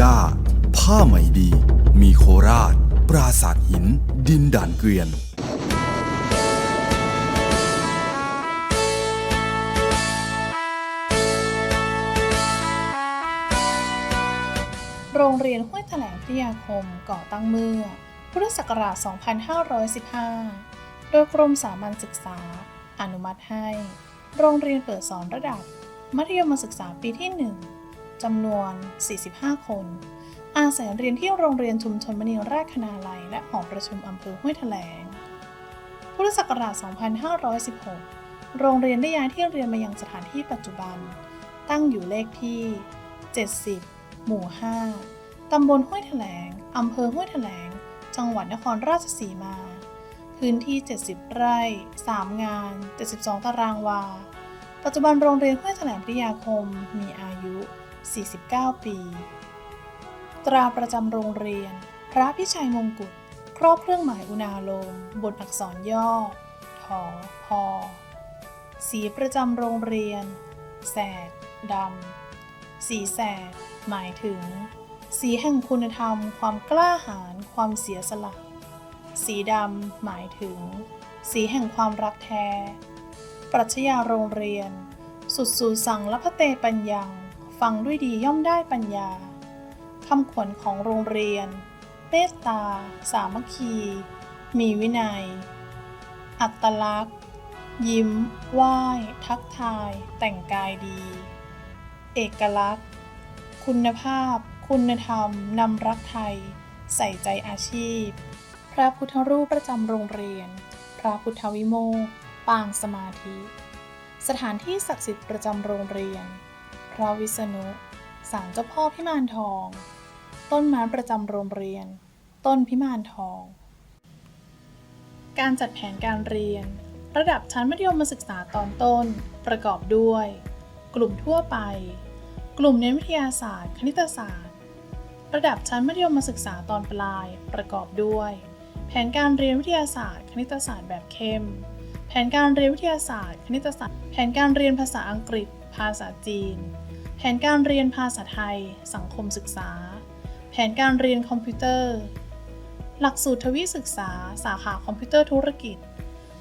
ก้า ผ้าไหมดี มีโคราช ปราสาทหิน ดินด่านเกวียน โรงเรียนห้วยแถลงพิยาคมก่อตั้งเมื่อ พุทธศักราช 2515 โดยกรมสามัญศึกษา อนุมัติให้ โรงเรียนเปิดสอนระดับ มัธยมศึกษาปีที่ 1 จำนวน 45 คน อาศัยเรียนที่โรงเรียนชุมชนมณีราชคณาลัย และหอประชุมอำเภอห้วยแถลง พุทธศักราช 2516 โรงเรียนได้ย้ายที่เรียนมายังสถานที่ปัจจุบัน ตั้งอยู่เลขที่ 70 หมู่ 5 ตำบลห้วยแถลง อำเภอห้วยแถลง จังหวัดนครราชสีมา พื้นที่ 70 ไร่ 3 งาน 72 ตารางวาปัจจุบันโรงเรียนห้วยแถลงพิทยาคมมีอายุ 49 ปี ตราประจำโรงเรียน พระพิชัยมงกุฎครอบเครื่องหมายอุณาโลมบนอักษรย่อทอพอ สีประจำโรงเรียน แสดดำ สีแสด หมายถึง สีแห่งคุณธรรม ความกล้าหาญ ความเสียสละ สีดำ หมายถึง สีแห่งความรักแท้ ปรัชญาโรงเรียน สุดสูสังละพะเตปัญญัง ฟังด้วยดีย่อมได้ปัญญาคำขวัญของโรงเรียนเมตตา สามัคคี มีวินัย อัตลักษณ์ ยิ้ม ไหว้ ทักทาย แต่งกายดี เอกลักษณ์ คุณภาพ คุณธรรม นำรักไทย ใส่ใจอาชีพ พระพุทธรูปประจำโรงเรียน พระพุทธวิโมกปางสมาธิ สถานที่ศักดิ์สิทธิ์ประจำโรงเรียน พระวิษณุศาลเจ้าพ่อพิมานทอง ต้นไม้ประจำโรงเรียน ต้นพิมานทอง การจัดแผนการเรียน ระดับชั้นมัธยมศึกษาตอนต้น ประกอบด้วย กลุ่มทั่วไป กลุ่มเน้นวิทยาศาสตร์ คณิตศาสตร์ ระดับชั้นมัธยมศึกษาตอนปลาย ประกอบด้วย แผนการเรียนวิทยาศาสตร์ คณิตศาสตร์แบบเข้ม แผนการเรียนวิทยาศาสตร์ คณิตศาสตร์ แผนการเรียนภาษาอังกฤษ ภาษาจีน แผนการเรียนภาษาไทย สังคมศึกษา แผนการเรียนคอมพิวเตอร์ หลักสูตรทวีศึกษา สาขาคอมพิวเตอร์ธุรกิจ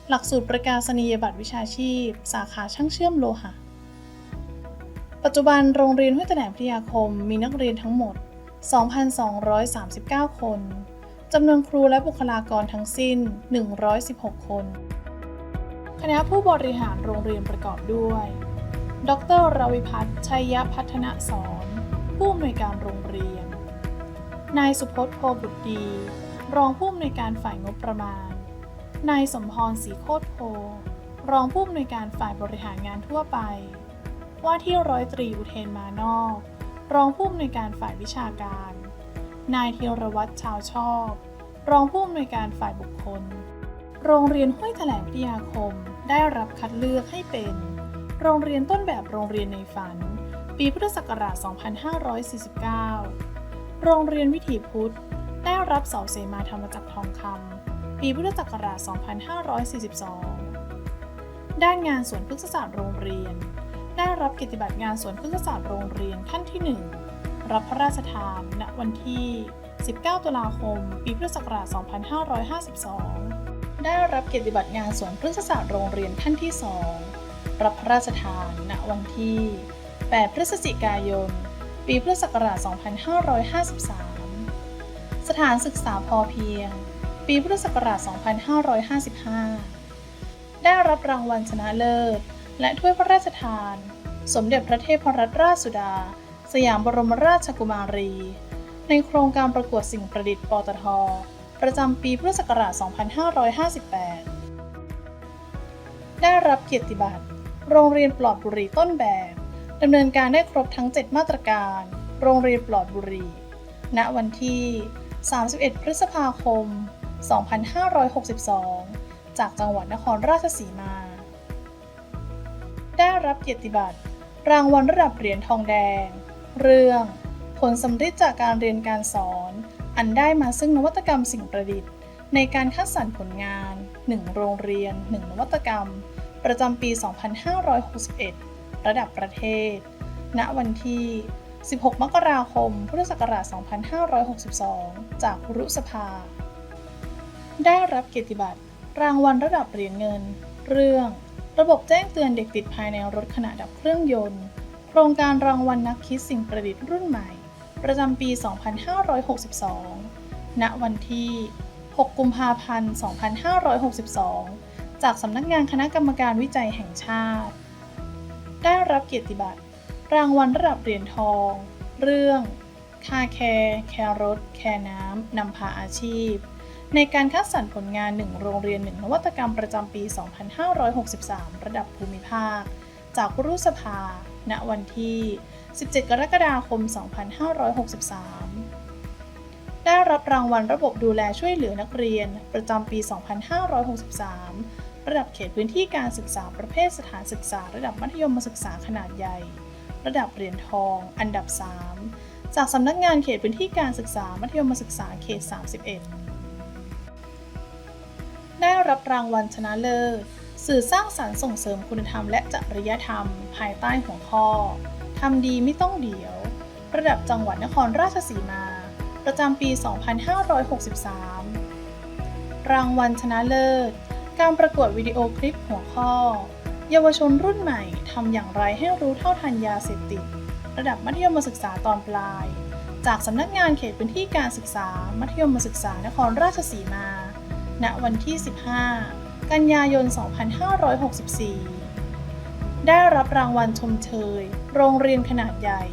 หลักสูตรประกาศนียบัตรวิชาชีพ สาขาช่างเชื่อมโลหะ ปัจจุบันโรงเรียนห้วยแถลงพิทยาคมมีนักเรียนทั้งหมด 2,239 คน จำนวนครูและบุคลากรทั้งสิ้น 116 คน คณะผู้บริหารโรงเรียนประกอบด้วย ดรรวิพัฒน์ชัยยพัฒนสอนผู้อำนวยการโรงเรียน นายสุพจน์โพบุตรดี รองผู้อำนวยการฝ่ายงบประมาณ นายสมพรศรีโคตรโพ รองผู้อำนวยการฝ่ายบริหารงานทั่วไป ว่าที่ร้อยตรีอุเทนมานอก รองผู้อำนวยการฝ่ายวิชาการ นายธีรวัตรชาวชอบ รองผู้อำนวยการฝ่ายบุคคล โรงเรียนห้วยแถลงพิทยาคมได้รับคัดเลือกให้เป็น โรงเรียนต้นแบบโรงเรียนในฝัน ปีพุทธศักราช 2549 โรงเรียนวิถีพุทธ ได้รับเสาเสมาธรรมจักรทองคำ ปีพุทธศักราช 2542 ด้านงานสวนพฤกษศาสตร์โรงเรียน ได้รับเกียรติบัตรงานสวนพฤกษศาสตร์โรงเรียนท่านที่ 1 รับพระราชทาน ณ วันที่ 19 ตุลาคม ปีพุทธศักราช 2552 ได้รับเกียรติบัตรงานสวนพฤกษศาสตร์โรงเรียนท่านที่ 2 รับพระราชทาน ณ วันที่ 8 พฤศจิกายน ปีพุทธศักราช 2553 สถานศึกษาพอเพียง ปีพุทธศักราช 2555 ได้รับรางวัลชนะเลิศ และถ้วยพระราชทาน สมเด็จพระเทพรัตนราชสุดา สยามบรมราชกุมารี ในโครงการประกวดสิ่งประดิษฐ์ปตท ประจำปีพุทธศักราช 2558ได้รับเกียรติบัตร โรงเรียนปลอดบุหรี่ต้นแบบดำเนินการได้ครบทั้ง 7 มาตรการ โรงเรียนปลอดบุหรี่ ณ วันที่ 31 พฤษภาคม 2562 จากจังหวัดนครราชสีมา ได้รับเกียรติบัตร รางวัลระดับเหรียญทองแดง เรื่อง ผลสำฤทธิ์จากการเรียนการสอน อันได้มาซึ่งนวัตกรรมสิ่งประดิษฐ์ ในการคัดสรรผลงาน 1 โรงเรียน 1 นวัตกรรม ประจำปี 2561 ระดับประเทศ ณ วันที่ 16 มกราคม พุทธศักราช 2562 จากรุสภา ได้รับเกียรติบัตร รางวัลระดับเหรียญเงิน เรื่อง ระบบแจ้งเตือนเด็กติดภายในรถขณะดับเครื่องยนต์ โครงการรางวัลนักคิดสิ่งประดิษฐ์รุ่นใหม่ ประจำปี 2562 ณ วันที่ 6 กุมภาพันธ์ 2562 จากสำนักงานคณะกรรมการวิจัยแห่งชาติ ได้รับเกียรติบัตร รางวัลระดับเหรียญทอง เรื่องคาแคร์แครถ แคร์น้ำนำพาอาชีพ ในการคัดสรรผลงาน 1 โรงเรียน 1 นวัตกรรมประจำปี 2563 ระดับภูมิภาค จากรุษภา ณ วันที่ 17 กรกฎาคม 2563 ได้รับรางวัลระบบดูแลช่วยเหลือนักเรียนประจำปี 2563 ระดับเขตพื้นที่การศึกษาประเภทสถานศึกษา ระดับมัธยมศึกษาขนาดใหญ่ ระดับเหรียญทอง อันดับ 3 จากสำนักงานเขตพื้นที่การศึกษามัธยมศึกษาเขต 31 ได้รับรางวัลชนะเลิศ สื่อสร้างสรรค์ส่งเสริมคุณธรรมและจริยธรรม ภายใต้หัวข้อทำดีไม่ต้องเดี๋ยว ระดับจังหวัดนครราชสีมา ประจำปี 2563 รางวัลชนะเลิศ การประกวดวิดีโอคลิปหัวข้อ เยาวชนรุ่นใหม่ทำอย่างไรให้รู้เท่าทันยาเสพติด ระดับมัธยมศึกษาตอนปลาย จากสำนักงานเขตพื้นที่การศึกษา มัธยมศึกษานครราชสีมา ณวันที่ 15 กันยายน 2564 ได้รับรางวัลชมเชย โรงเรียนขนาดใหญ่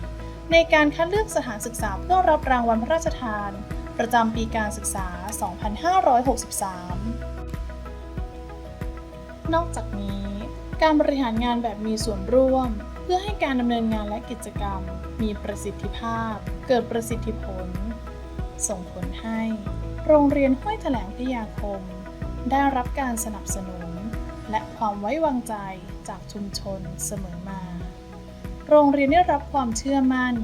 ในการคัดเลือกสถานศึกษาเพื่อรับรางวัลพระราชทาน ประจำปีการศึกษา 2563 นอกจากนี้ การบริหารงานแบบมีส่วนร่วม เพื่อให้การดำเนินงานและกิจกรรม มีประสิทธิภาพ เกิดประสิทธิผล ส่งผลให้ โรงเรียนห้วยแถลงพิยาคม ได้รับการสนับสนุน และความไว้วางใจจากชุมชนเสมอมา โรงเรียนได้รับความเชื่อมั่น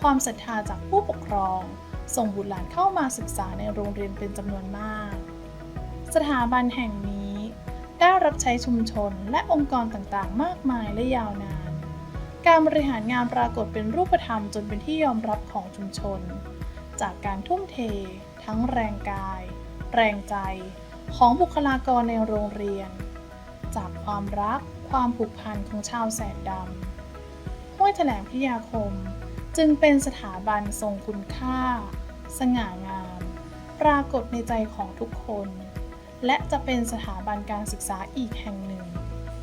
ความศรัทธาจากผู้ปกครอง ส่งบุตรหลานเข้ามาศึกษาในโรงเรียนเป็นจำนวนมาก สถาบันแห่งนี้ ได้รับใช้ชุมชนและองค์กรต่างๆ มากมายและยาวนาน การบริหารงานปรากฏเป็นรูปธรรมจนเป็นที่ยอมรับของชุมชน จากการทุ่มเท ทั้งแรงกาย แรงใจ ของบุคลากรในโรงเรียน จากความรักความผูกพันของชาวแสนดำห้วยแถลงพิยาคม จึงเป็นสถาบันทรงคุณค่า สง่างาม ปรากฏในใจของทุกคน และจะเป็นสถาบันการศึกษาอีกแห่งหนึ่ง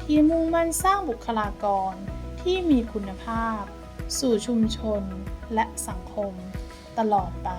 ที่มุ่งมั่นสร้างบุคลากรที่มีคุณภาพ สู่ชุมชนและสังคม ตลอดไป